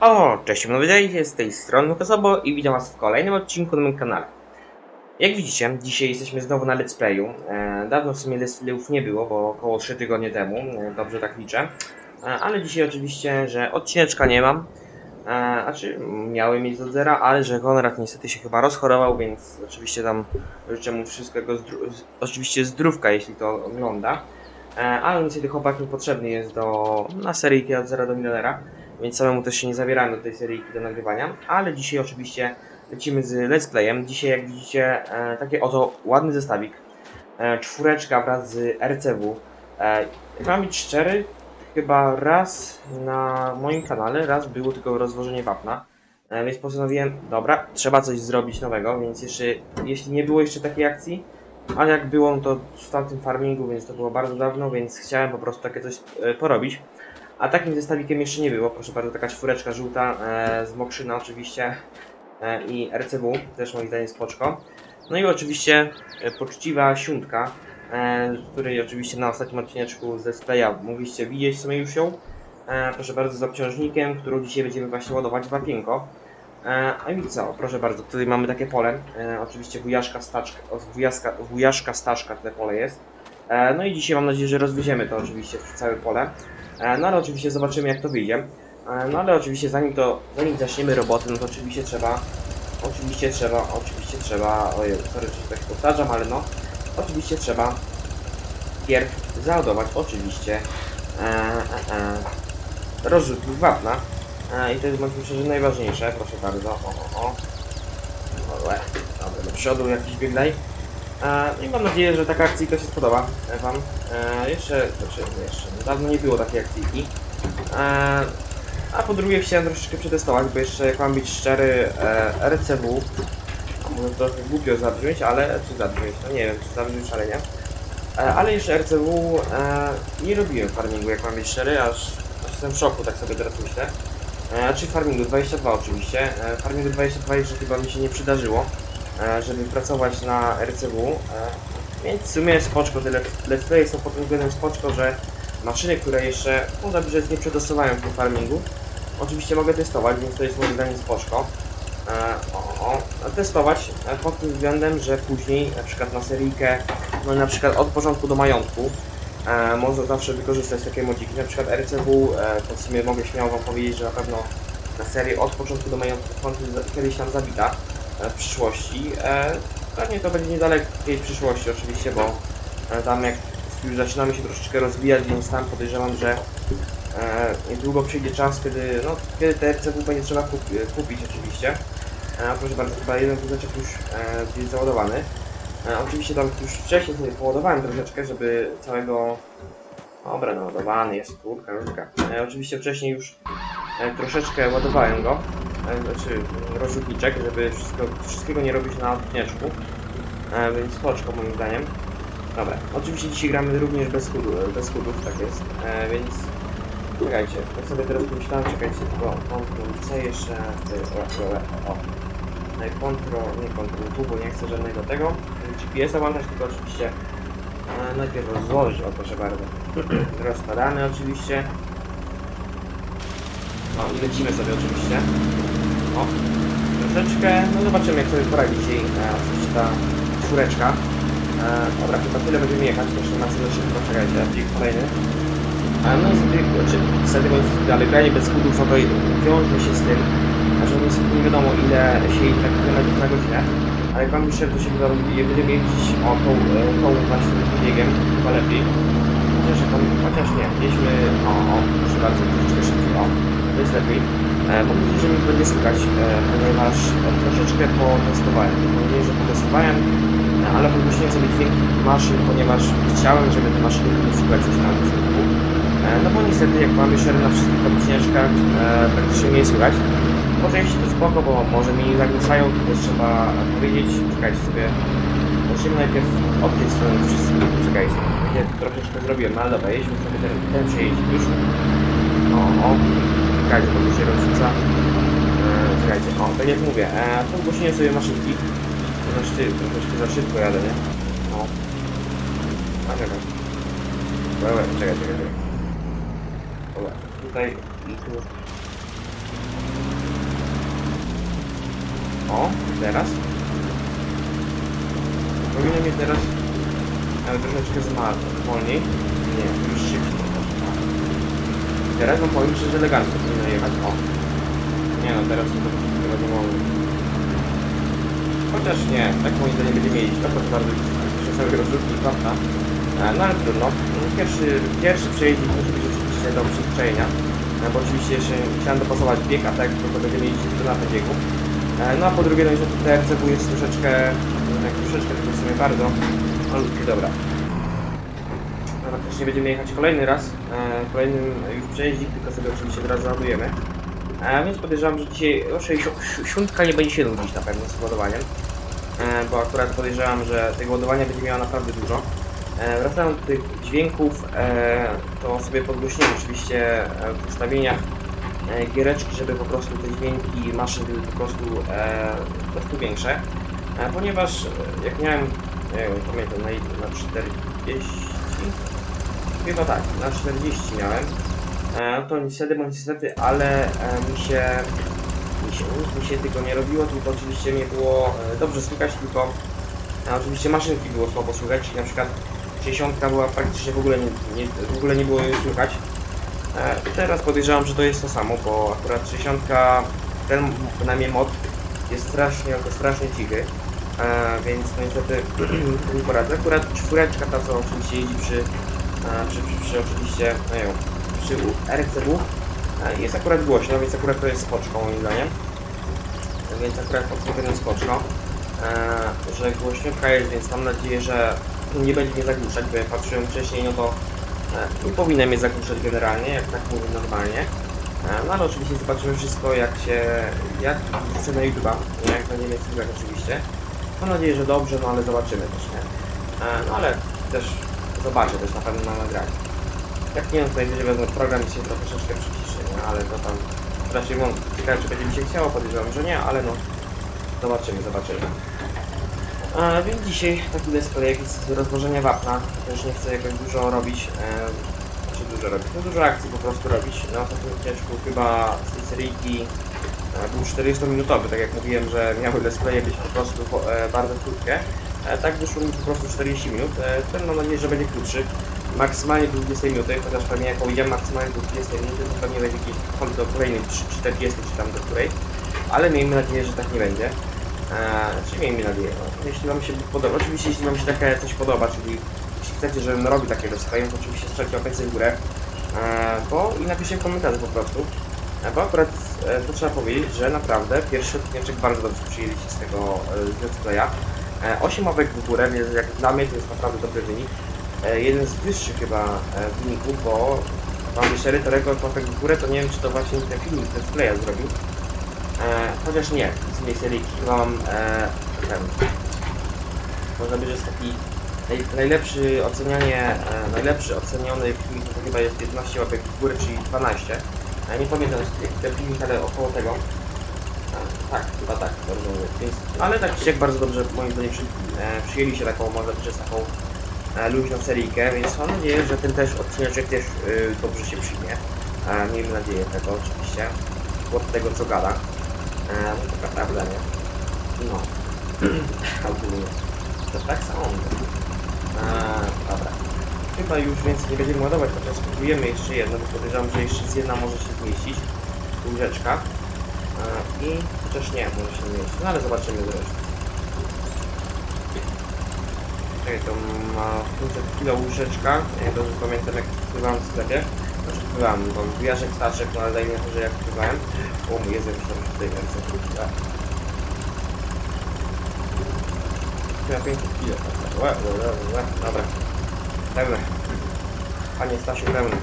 O, cześć, no witajcie z tej strony Kosobo i witam was w kolejnym odcinku na moim kanale. Jak widzicie, dzisiaj jesteśmy znowu na let's playu. E, dawno w sumie let's playów nie było, bo około 3 tygodnie temu, e, dobrze tak liczę. E, ale dzisiaj oczywiście, że odcineczka nie mam. E, a czy miałem mieć do zera, ale że Konrad niestety się chyba rozchorował, więc oczywiście tam życzę mu wszystkiego, zdró- z- oczywiście zdrówka, jeśli to ogląda. E, ale niestety chłopak mi potrzebny jest do, na seryjki od zera do milionera więc samemu też się nie zabierałem do tej serii do nagrywania, ale dzisiaj oczywiście lecimy z let's playem. Dzisiaj jak widzicie e, taki oto ładny zestawik, e, czwóreczka wraz z RCW. E, być szczery, chyba raz na moim kanale, raz było tylko rozłożenie wapna, e, więc postanowiłem, dobra, trzeba coś zrobić nowego, więc jeszcze, jeśli nie było jeszcze takiej akcji, ale jak było, no to w tamtym farmingu, więc to było bardzo dawno, więc chciałem po prostu takie coś porobić. A takim zestawikiem jeszcze nie było. Proszę bardzo, taka czwóreczka żółta e, z Mokrzyna oczywiście e, i RCW, też moim zdaniem spoczko. No i oczywiście e, poczciwa siuntka, e, której oczywiście na ostatnim odcineczku ze Splaya mogliście widzieć w już ją. E, proszę bardzo, z obciążnikiem, którą dzisiaj będziemy właśnie ładować w wapienko. E, a i co, proszę bardzo, tutaj mamy takie pole, e, oczywiście wujaszka staczka, wujaszka, wujaszka staszka te pole jest. E, no i dzisiaj mam nadzieję, że rozwieziemy to oczywiście całe pole. E, No ale oczywiście zobaczymy jak to wyjdzie. E, No ale oczywiście zanim to, zanim zaczniemy roboty, no to oczywiście trzeba, oczywiście trzeba, oczywiście trzeba, ojej, sorry, że tak powtarzam, ale no, oczywiście trzeba pierw załadować oczywiście e, e, e, rozrzutnik wapna. E, I to jest myślę, że najważniejsze, proszę bardzo, o, o, o. Dobra, do przodu jakiś biegnaj. E, I mam nadzieję, że taka akcyjka się spodoba e, Wam. E, jeszcze, jeszcze dawno nie było takiej akcyjki. E, a po drugie chciałem troszeczkę przetestować, bo jeszcze jak mam być szczery, RCW, może trochę głupio zabrzmieć, ale czy zabrzmieć, no nie wiem, czy zabrzmieć szalenie. E, ale jeszcze RCW nie robiłem farmingu, jak mam być szczery, aż, jestem w szoku, tak sobie teraz myślę. Czy farmingu 22 oczywiście. Farmingu 22 jeszcze chyba mi się nie przydarzyło żeby pracować na RCW. e, Więc w sumie spoczko, te let- let's play są pod tym względem spoczko, że maszyny, które jeszcze, można by rzec, nie przetestowałem w tym farmingu, oczywiście mogę testować, więc to jest moim zdaniem spoczko. E, O, o, testować e, pod tym względem, że później na przykład na seryjkę, no na przykład od początku do majątku, e, można zawsze wykorzystać takie modziki, na przykład RCW, e, to w sumie mogę śmiało wam powiedzieć, że na pewno na serię od początku do majątku kiedyś tam zabita e, w przyszłości. E, Pewnie to będzie niedalekiej przyszłości oczywiście, bo e, tam jak już zaczynamy się troszeczkę rozwijać, więc tam podejrzewam, że e, niedługo przyjdzie czas, kiedy, no, kiedy te RCW będzie trzeba kupi, kupić oczywiście. E, proszę bardzo, chyba jeden wózeczek już e, jest załadowany. E, oczywiście tam już wcześniej sobie poładowałem troszeczkę, żeby całego... Dobra, no ładowany jest, kurka. E, oczywiście wcześniej już e, troszeczkę ładowałem go, e, znaczy rozrzutniczek, żeby wszystko, wszystkiego nie robić na odcineczku, e, więc spoczko moim zdaniem. Dobra, oczywiście dzisiaj gramy również bez chudu, bez chudów, tak jest, e, więc czekajcie, tak sobie teraz pomyślałem, czekajcie, tylko Ctrl C jeszcze, e, o, o, o, e, Ctrl, nie Ctrl W, bo nie chcę żadnego tego, GPS-a włączać, tylko oczywiście e, najpierw rozłożyć, o proszę bardzo, rozkładany oczywiście, no i lecimy sobie oczywiście. O, troszeczkę, no zobaczymy jak sobie poradzi dzisiaj e, oczywiście ta czwóreczka. E, dobra, chyba tyle będziemy jechać, jeszcze na tyle szybko, czekajcie, plik kolejny. E, no i sobie, znaczy, niestety bądź ale granie bez skutów, no to wiąże się z tym, że niestety nie wiadomo ile się jedzie tak na godzinę. Ale jak wam już to się chyba będziemy jeździć o tą, e, tą właśnie biegiem, chyba lepiej. Chociaż, chociaż nie, jedźmy, o, o, proszę bardzo, troszeczkę szybciej, o, to jest lepiej. E, nadzieję, że mi będzie słychać, ponieważ e, troszeczkę potestowałem. Nadzieję, że potestowałem, ale podgłośniłem sobie dźwięk maszyn, ponieważ chciałem, żeby te maszyny były słychać coś tam dźwięku. E, no bo niestety, jak mamy szereg na wszystkich odcieczkach, e, praktycznie nie słychać. Może jeśli to spoko, bo może mi zagłusają, to też trzeba powiedzieć, czekajcie sobie. Zacznijmy najpierw od tej strony wszystkim, czekajcie. Ja troszeczkę zrobiłem, no ale dobra, jedźmy sobie ten, ten przejeździ już. O, o, czekajcie, bo tu się rozrzuca. E, czekajcie, o, tak jak mówię, e, podgłośniłem sobie maszynki. Znaczy, ty, troszeczkę za szybko jadę, nie? O. A czekaj. Dobra, czekaj, czekaj, czekaj. Dobra, tutaj. O, teraz. Powinno mnie teraz nawet troszeczkę zmarł. Wolniej. Nie, już. Teraz wam powiem, że elegancko powinno jechać. O. Nie no, teraz to chyba nie mogę. Chociaż nie, tak moim zdaniem będzie mieć. To proszę bardzo, sobie rozrzutki i prawda. E, No ale trudno. Pierwszy, pierwszy przejeździk musi być oczywiście do przyzwyczajenia. E, Bo oczywiście jeszcze chciałem dopasować bieg, a tak to będziemy jeździć tylko na tym biegu. E, No a po drugie, no niestety TRCW jest troszeczkę, tak troszeczkę, tylko w sumie bardzo, malutkie, dobra. Faktycznie będziemy jechać kolejny raz, e, kolejnym już tylko sobie oczywiście teraz załadujemy. E, więc podejrzewam, że dzisiaj no, 60 siódmka nie będzie się nudzić na pewno z ładowaniem. E, bo akurat podejrzewam, że tego ładowania będzie miała naprawdę dużo. E, wracając do tych dźwięków, e, to sobie podgłośniłem oczywiście e, w ustawieniach e, giereczki, żeby po prostu te dźwięki maszyn były po prostu, e, po prostu większe. E, ponieważ e, jak miałem, nie wiem, pamiętam, na, na 40, chyba tak, na 40 miałem, e, to niestety, bo niestety, ale e, mi się, mi się, mi się tego nie robiło, tylko oczywiście mnie było e, dobrze słychać, tylko oczywiście maszynki było słabo słychać, na przykład 60 była praktycznie w ogóle nie, nie, w ogóle nie było jej słychać. Teraz podejrzewam, że to jest to samo, bo akurat 60 ten przynajmniej mod jest strasznie, to strasznie cichy. Więc no niestety nie poradzę. Akurat czwóreczka ta co oczywiście jeździ przy, e, przy, przy, przy oczywiście no wiem, przy RCW jest akurat głośno, więc akurat to jest spoczką moim zdaniem. Więc akurat względem spoczko e, że głośniówka jest, więc mam nadzieję, że nie będzie mnie zagłuszać, bo jak patrzyłem wcześniej, no to nie powinna mnie zagłuszać generalnie, jak tak mówię normalnie. E, no ale oczywiście zobaczymy wszystko, jak się, jak wrzucę na YouTube'a, jak będzie słychać oczywiście. Mam nadzieję, że dobrze, no ale zobaczymy też, nie? E, no ale też zobaczę też na pewno na nagraniu. Jak nie, no to najwyżej wezmę program się to troszeczkę przyciszy, nie? Ale to tam raczej mam ciekawe, czy będzie mi się chciało, podejrzewam, że nie, ale no zobaczymy, zobaczymy. A, więc dzisiaj taki projekt z rozłożenia wapna. Też nie chcę jakoś dużo robić. E, dużo robić. No dużo akcji po prostu robić. Na ostatnim odcinku chyba z tej seryjki e, był 40-minutowy, tak jak mówiłem, że miały let's playe być po prostu e, bardzo krótkie. E, tak wyszło mi po prostu 40 minut. E, ten mam nadzieję, że będzie krótszy. Maksymalnie do 20 minuty, chociaż pewnie jak powiedziałem maksymalnie do 20 minuty, to pewnie będzie jakiś kąt do kolejnej 40 czy tam do której. Ale miejmy nadzieję, że tak nie będzie. Eee, czy miejmy nadzieję, no. Jeśli Wam się podoba, oczywiście jeśli Wam się coś podoba, czyli jeśli chcecie, żebym robił takie rozstaje, to oczywiście strzelcie łapeczkę w górę, eee, bo i napiszcie w komentarzu po prostu. E, bo akurat e, to trzeba powiedzieć, że naprawdę pierwszy odcinek bardzo dobrze przyjęliście z tego e. E, 8 łapek w górę, więc jak dla mnie to jest naprawdę dobry wynik. E, jeden z wyższych chyba e, wyników, bo Wam być szczery, to rekord łapek w górę, to nie wiem czy to właśnie ten filmik let's playa zrobił. E, chociaż nie, z tej serii mam e, ten. Można by, że jest taki naj, najlepszy ocenianie, e, najlepszy oceniony filmik to chyba jest 15 łapek w górę, czyli 12. E, nie pamiętam ten filmik, ale około tego. Tak, chyba tak, dobrze. Więc, ale tak czy jak bardzo dobrze moim zdaniem przy, e, przyjęli się taką, może przez taką e, luźną seryjkę, więc mam nadzieję, że ten też odcineczek też e, dobrze się przyjmie. E, miejmy nadzieję tego oczywiście. Od tego co gada. E, no taka prawda, nie? No. Ogólnie. To tak samo. E, dobra. Chyba już więc nie będziemy ładować, chociaż spróbujemy jeszcze jedno, bo podejrzewam, że jeszcze jedna może się zmieścić. Łóżeczka. E, I chociaż nie, może się nie mieścić. No ale zobaczymy zresztą. Czekaj, to ma 500 kg łóżeczka. Ja dobrze pamiętam jak kupowałem w sklepie. Znaczy kupowałem, bo wyjażdżek staszek, no ale dajmy na to, że jak kupowałem. O mój Jezu, myślałem, że tutaj ręce wróci. A. Ja 500 kg. Dobra. Pełne. Panie Stasiu, pełne.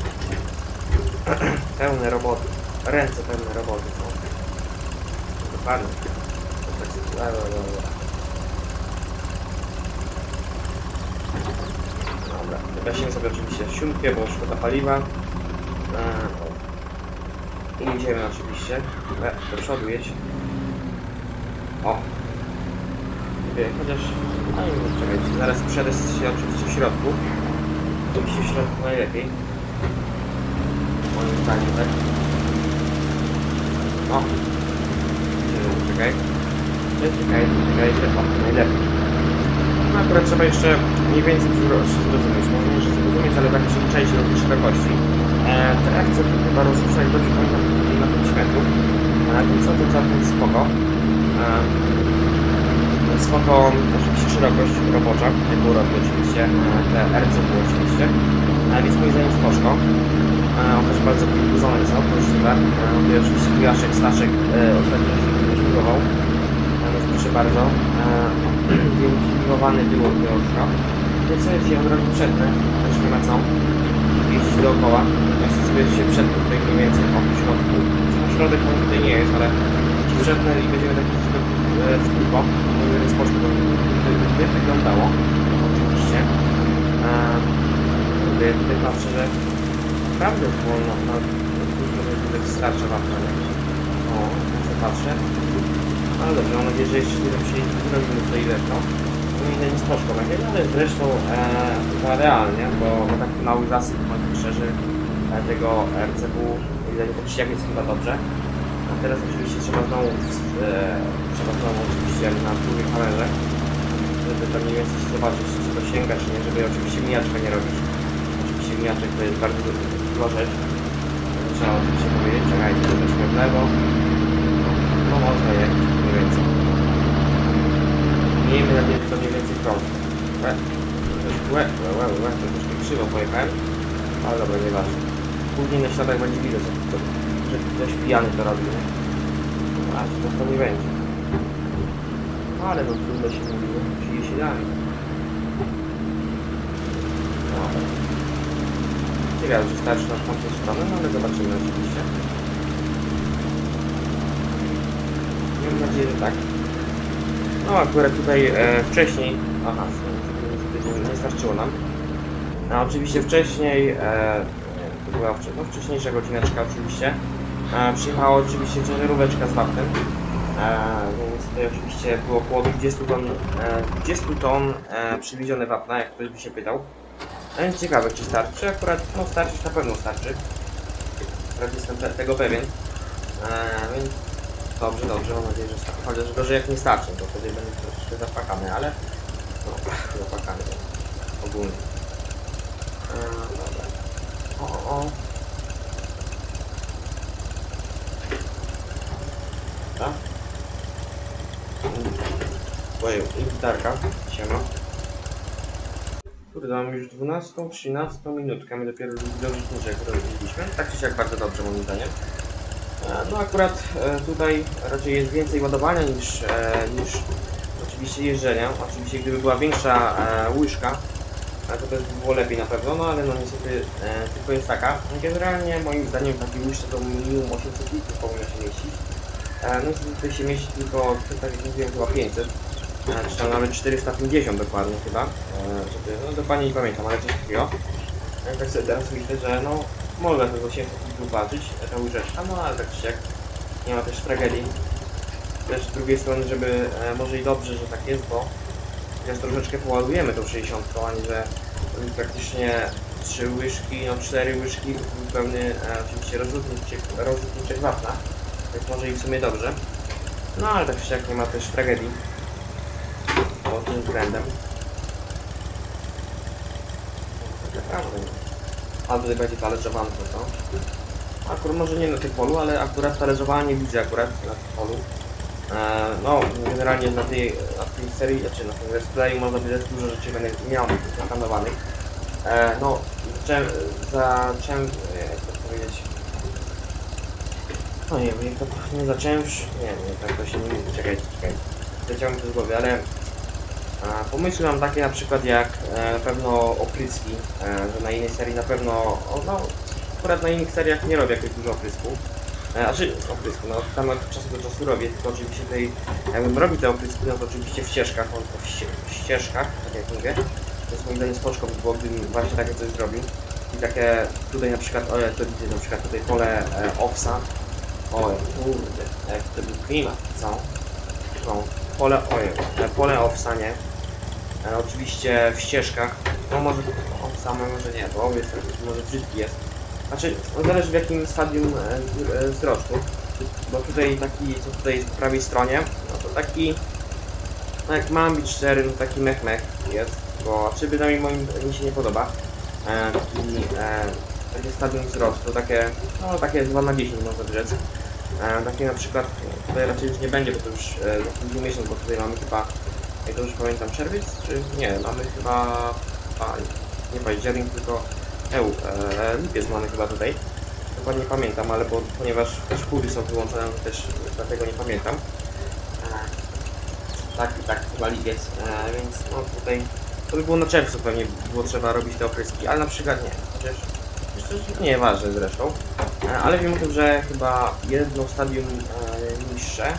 pełne roboty. Ręce pełne roboty są. Łe, łe, łe. Dobra, wygasimy sobie oczywiście siunkę, bo szkoda paliwa. Eee, I idziemy oczywiście. E, do przodu jedź. O! Wie, chociaż... No wiem, czekajcie, zaraz przejadę się oczywiście w środku. To się w środku najlepiej. Moim zdaniem, tak? O! Czekaj. czekaj, czekaj, o, najlepiej. No akurat trzeba jeszcze mniej więcej zro- zrozumieć, może nie, zrozumieć, ale tak przyzwyczaić się do szerokości. E, te akcje to chyba rozrusza, jak dobrze pamiętam, na 5 metrów. E, więc co to całkiem spoko. E, spoko oczywiście szerokość robocza, było robić oczywiście, e, te RC było oczywiście. Więc moim zdaniem spoczko. On też bardzo wybudzony jest, możliwe. E, mówię oczywiście Jaszek, Staszek ostatnio się żurował. E, więc proszę bardzo. E, Wyimplowany było troszkę. Więc sobie się od razu przetnę, też nie ma co jeździć dookoła. Ja sobie się przetnę tutaj mniej więcej po środku. No, środek może tutaj nie jest, ale przetnę i będziemy taki e, w. Mówię, że spoczko to by wyglądało. Oczywiście. E, Mówię, tutaj patrzę, że naprawdę wolno na tutaj wystarcza wam to? O, patrzę. Ale dobrze, mam nadzieję, że jeszcze nie się zrobimy tutaj zresztą. To nie będzie spoczko będzie, ale zresztą e, chyba realnie, bo, bo taki mały zasyp, powiem szczerze, tego RCW, widać, że jak jest chyba dobrze. A teraz oczywiście trzeba znowu, e, trzeba znowu oczywiście na drugiej kamerze, żeby tam mniej więcej zobaczyć, czy to sięga, czy nie, żeby oczywiście mijaczka nie robić. Oczywiście mijaczek to jest bardzo duża rzecz. Trzeba oczywiście powiedzieć, czekajcie, troszeczkę w lewo. No można jechać mniej więcej. Miejmy nadzieję, że to mniej więcej prosto. Łe, łe, łe, łe, łe, to troszkę krzywo pojechałem. Ale dobra, nieważne. Później na śladach będzie widać, że, to, że ktoś pijany to robi. nie? A, to to nie będzie. Ale no trudno się mówi, no, czyli się dalej. Ciekawe, czy starczy na tamtą stronę, no ale zobaczymy oczywiście. Mam że tak. No akurat tutaj e, wcześniej... Aha, nie, starczyło nam. A oczywiście wcześniej... E, to była no, wcześniejsza godzineczka oczywiście. E, przyjechała oczywiście ciężaróweczka z wapnem. E, więc tutaj oczywiście było około 20 ton, e, 20 ton e, przywiezione wapna, jak ktoś by się pytał. A więc ciekawe, czy starczy. Akurat, no starczyć na pewno starczy. Akurat jestem te, tego pewien. E, więc dobrze, dobrze, mam nadzieję, że starczy. Chociaż gorzej jak nie starczy, to wtedy będzie troszeczkę zapakany, ale no, zapakany ogólnie. E, dobra. O, o. Tak? Ojej, i gitarka. Siema. Kurde, mam już 12, 13 minutkę, my dopiero do życzniczek rozbiliśmy. Tak czy siak bardzo dobrze moim zdaniem. E, No akurat e, tutaj raczej jest więcej ładowania niż, e, niż oczywiście jeżdżenia. Oczywiście gdyby była większa łyżka, to by było lepiej na pewno, no ale no niestety tylko jest taka. Generalnie moim zdaniem taki łyżce to minimum 800 litrów powinno się mieścić. No niestety tutaj się mieści tylko, tak jak mówiłem, chyba 500. E, Czy tam nawet 450 dokładnie chyba. Żeby, no dokładnie nie pamiętam, ale coś takiego. Tak sobie teraz myślę, że no można tego 800 e, ta łyżeczka, no ale tak czy jak nie ma też tragedii. Też z drugiej strony, żeby e, może i dobrze, że tak jest, bo teraz troszeczkę poładujemy tą 60, a nie że praktycznie 3 łyżki, no 4 łyżki, był pełny e, oczywiście rozrzutniczek, rozrzutniczek wapna, więc może i w sumie dobrze. No ale tak czy jak nie ma też tragedii pod tym względem. Tak naprawdę. Tutaj będzie talerzowanko, co? Akurat może nie na tym polu, ale akurat talerzowania nie widzę akurat na tym polu. E, no, generalnie na tej, na tej serii, znaczy na tym let's playu można by dużo rzeczy będę miał zaplanowanych. E, no, zacząłem, zacząłem, e, jak to powiedzieć, no nie wiem, to nie zacząłem nie wiem, tak to się nie mówi, czekajcie, czekajcie, to z głowy, ale a, pomysły mam takie na przykład jak e, pewno opryski, e, że na innej serii na pewno, o, no akurat na innych seriach nie robię jakoś dużo oprysków, e, znaczy oprysku, no tam od czasu do czasu robię, tylko oczywiście tutaj, jakbym robił te opryski, no to oczywiście w ścieżkach, on w, ście, w ścieżkach, tak jak mówię, to jest moim zdaniem spoczko by gdybym właśnie takie coś zrobił i takie, tutaj na przykład, o to widzę, na przykład tutaj pole e, owsa, Oj, kurde, jak to był klimat, co? No, pole, oj, e, pole owsa, nie? E, oczywiście w ścieżkach, no może owsa, może nie, bo owiec może brzydki jest. Znaczy, zależy w jakim stadium e, e, wzrostu, bo tutaj taki, co tutaj jest po prawej stronie, no to taki No jak mam być szczery, no taki mech mech jest, bo czy bynajmniej moim mi się nie podoba. E, taki, e, stadium wzrostu, takie, no takie 2 na 10 można rzec. E, takie na przykład, tutaj raczej już nie będzie, bo to już e, drugi miesiąc, bo tutaj mamy chyba, jak dobrze pamiętam, czerwiec, czy nie, mamy chyba, a, nie październik, tylko EU, e, lipiec mamy chyba tutaj. Dokładnie nie pamiętam, ale bo, ponieważ szkóły są wyłączone, też dlatego nie pamiętam. E, tak, tak, chyba lipiec, e, więc no tutaj to by było na czerwcu pewnie było trzeba robić te opryski, ale na przykład nie, chociaż chociaż nie ważne zresztą. E, ale wiem o tym, że chyba jedno stadium niższe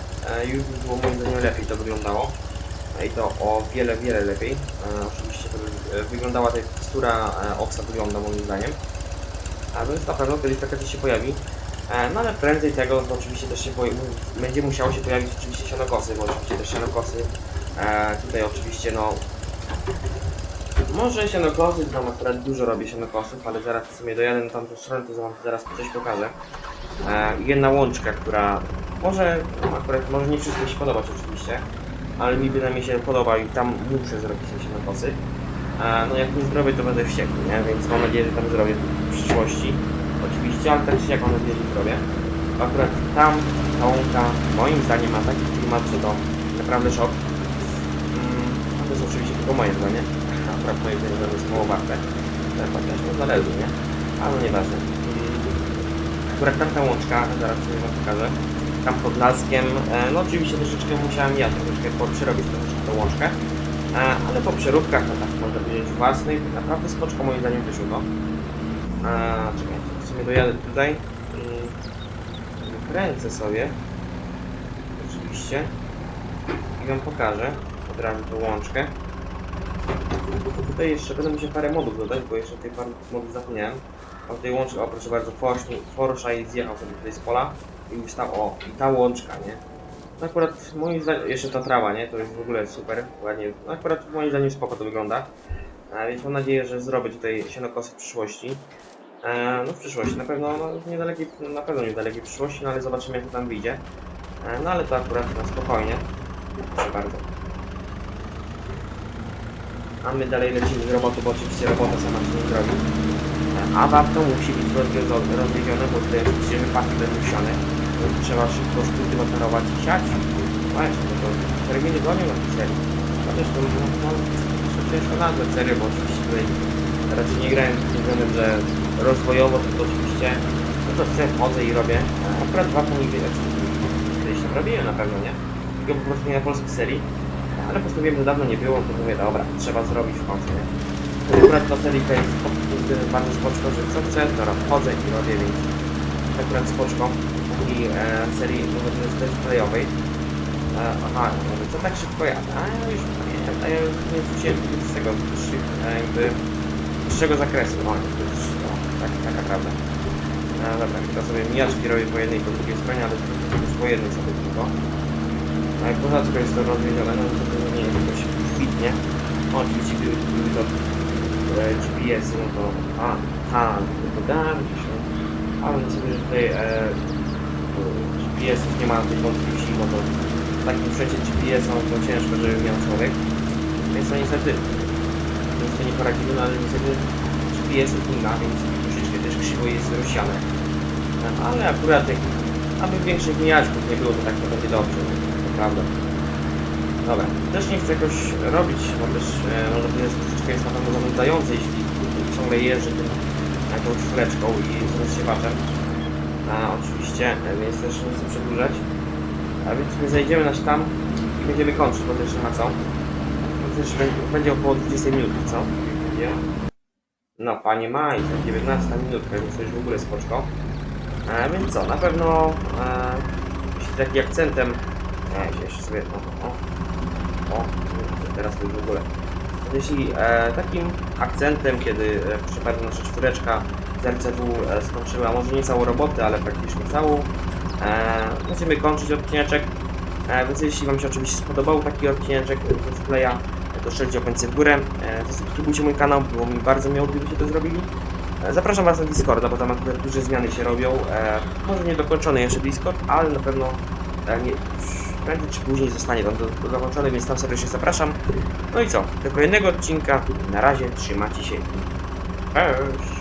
już by było moim zdaniem lepiej to wyglądało. I to o wiele, wiele lepiej. E, oczywiście to by e, wyglądała ta tekstura e, owsa wygląda moim zdaniem. A więc na pewno kiedyś taka coś się pojawi. E, No ale prędzej tego to oczywiście też się będzie musiało się pojawić oczywiście sianokosy, bo oczywiście też sianokosy e, tutaj oczywiście no może sianokosy, tam akurat dużo robię sianokosów, ale zaraz w sumie dojadę na tamtą stronę, to wam zaraz coś pokażę. E, jedna łączka, która może no, akurat może nie wszystkim się podobać oczywiście, ale mi bynajmniej się podoba i tam muszę zrobić te sianokosy. E, no jak nie zrobię to będę wściekły, nie? Więc mam nadzieję, że tam zrobię w przyszłości. Oczywiście, ale tak czy siak mam nadzieję, że zrobię. Akurat tam ta łąka moim zdaniem ma taki klimat, że to naprawdę szok. Mm, a to jest oczywiście tylko moje zdanie. Akurat moje zdanie to jest mało warte. Chociaż no zależy, nie? Ale nieważne. Mm, Akurat tamta łączka, zaraz sobie wam pokażę. Tam pod laskiem, e, no oczywiście troszeczkę musiałem ja troszeczkę przerobić troszeczkę tą łączkę. E, ale po przeróbkach, no tak można powiedzieć, własnych, naprawdę spoczko moim zdaniem wyszło to. E, czekaj, w sumie dojadę tutaj i sobie. Oczywiście. I wam pokażę od razu tą łączkę. Tutaj jeszcze będę musiał parę modów dodać, bo jeszcze tej parę modów zapomniałem. A tej łączki, o proszę bardzo, Forsza i zjechał sobie tutaj z pola i już tam, o, i ta łączka, nie? No akurat moim zdaniem, jeszcze ta trawa, nie? To jest w ogóle super, ładnie, no akurat moim zdaniem spoko to wygląda. E, więc mam nadzieję, że zrobię tutaj sianokosy w przyszłości. E, no w przyszłości, na pewno, no niedalekiej, na pewno niedalekiej przyszłości, no ale zobaczymy jak to tam wyjdzie. E, no ale to akurat na spokojnie. Proszę bardzo. A my dalej lecimy z roboty, bo oczywiście robota sama się nie zrobi. E, A warto musi być rozwiezone, rozwiezione, bo tutaj oczywiście wypadki będą siane. To Trzeba szybko skultywaterować i siać. Właśnie, to terminy gonią na tej serii. No też to no, no, ciężko nazwać serię, bo oczywiście tutaj raczej nie grałem z tym że rozwojowo to, to oczywiście no to chcę, chodzę i robię. Akurat dwa nigdy kiedyś tam robiłem na pewno, nie? Tylko po prostu nie na polskiej serii. Ale postanowiłem, że dawno nie było, to mówię, dobra, trzeba zrobić w końcu, nie? Akurat ta serii to jest bardzo spoczko, że co chcę, to wchodzę i robię, więc akurat spoczko. I e, serii playowej. E, aha, co tak szybko jadę? A ja już nie, a ja nie wróciłem z tego, z, e, jakby dłuższego zakresu, no, no tak, taka prawda. E, dobra, to sobie mijaczki robię po jednej i po drugiej stronie, ale po jednej sobie tylko. A jak poza tym jest to rozwiedzione, no to to nie jest jakoś wbitnie. O, oczywiście były to e, GPS-y, no to a, a, to podałem gdzieś, no. ale no sobie, tutaj e, GPS-ów nie ma wątki wsi, no w takim przecie GPS-a no to ciężko, żeby miał człowiek. Więc no niestety, nic to nie poradzimy, no ale niestety GPS-ów nie ma, więc troszeczkę też krzywo jest rozsiane. Ale akurat jak, aby większych mijaczków nie było, to tak to będzie dobrze, to prawda. Dobra, też nie chcę jakoś robić, bo też e, może to jest troszeczkę jest na pewno zanudzające, jeśli ciągle jeżdżę tym tą czwóreczką i z rozsiewaczem. A oczywiście, e, więc też nie chcę przedłużać. A więc my zajdziemy na tam i będziemy kończyć, bo też nie ma co. To też będzie, około 20 minut, co? No, panie Maj, to 19 minutka, więc to już w ogóle spoczko. E, więc co, na pewno e, jeśli taki akcentem, e, jeszcze sobie, o, o, o, teraz to już w ogóle. Jeśli e, takim akcentem, kiedy e, bardzo nasza czwóreczka z RCW e, skończyła może nie całą robotę, ale praktycznie całą, e, będziemy kończyć odcineczek. E, więc jeśli Wam się oczywiście spodobał taki odcineczek z Playa, to strzelcie opęcie w górę, e, zasubskrybujcie mój kanał, było mi bardzo miło, gdybyście to zrobili. E, Zapraszam Was na Discorda, bo tam akurat duże zmiany się robią. E, może nie dokończony jeszcze Discord, ale na pewno e, nie, prędzej czy później zostanie on do, więc tam serdecznie zapraszam. No i co, do kolejnego odcinka. Na razie, trzymajcie się. Cześć!